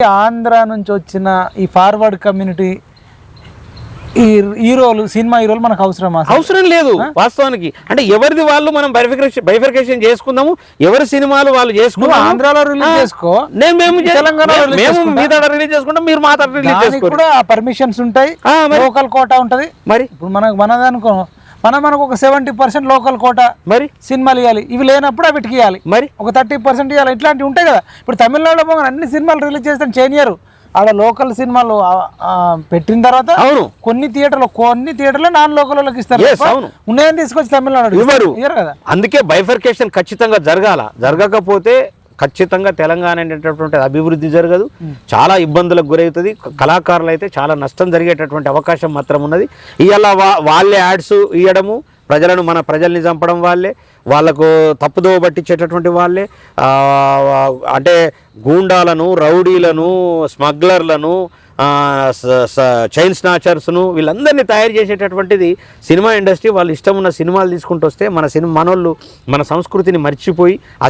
ఆంధ్ర నుంచి వచ్చిన ఈ ఫార్వర్డ్ కమ్యూనిటీ ఈ హీరోలు సినిమా హీరోలు మనకు అవసరమా? అవసరం లేదు వాస్తవానికి అంటే ఎవరిది వాళ్ళు మనం బైఫికేషన్ బైఫికేషన్ చేసుకుందాము ఎవరి సినిమాలు వాళ్ళు చేసుకుందాము ఆంధ్రాలో రిలీజ్ చేసుకో నేను మేము తెలంగాణలో మేము-. మీ దగ్గర రిలీజ్ చేసుకుంటాం మీరు మా దగ్గర రిలీజ్ కూడా పర్మిషన్స్ ఉంటాయి? లోకల్ కోటా ఉంటది మరి ఇప్పుడు మనకు మనది అనుకో మనం మనకు ఒక సెవెంటీ పర్సెంట్ లోకల్ కోటా మరి? సినిమాలు ఇవ్వాలి ఇవి లేనప్పుడు అవిటికి ఇవ్వాలి మరి? ఒక థర్టీ పర్సెంట్ ఇవ్వాలి ఇట్లాంటివి ఉంటాయి కదా. ఇప్పుడు తమిళనాడులో పోగా అన్ని సినిమాలు రిలీజ్ చేస్తే చేయనియరు ఆడ లోకల్ సినిమాలు పెట్టిన తర్వాత అవును. కొన్ని థియేటర్లు కొన్ని థియేటర్లో నాన్ లోకల్ వాళ్ళకి ఇస్తారు. ఉన్నాయని తీసుకొచ్చి తమిళనాడు. ఇవ్వరు. కదా. అందుకే బైఫర్కేషన్ ఖచ్చితంగా జరగాల. జరగకపోతే ఖచ్చితంగా తెలంగాణ అనేటటువంటి అభివృద్ధి జరగదు. చాలా ఇబ్బందులకు గురవుతుంది. కళాకారులు అయితే చాలా నష్టం జరిగేటటువంటి అవకాశం మాత్రం ఉన్నది. ఇవాళ వా వాళ్ళే యాడ్స్ ఇవ్వడము ప్రజలను మన ప్రజల్ని చంపడం వాళ్ళే వాళ్ళకు తప్పుదోవ పట్టించేటటువంటి వాళ్ళే అంటే గూండాలను రౌడీలను స్మగ్లర్లను చైన్ స్నాచర్స్ను వీళ్ళందరినీ తయారు చేసేటటువంటిది సినిమా ఇండస్ట్రీ. వాళ్ళు ఇష్టం ఉన్న సినిమాలు తీసుకుంటూ వస్తే మన సినిమా మనోళ్ళు మన సంస్కృతిని మర్చిపోయి ఆ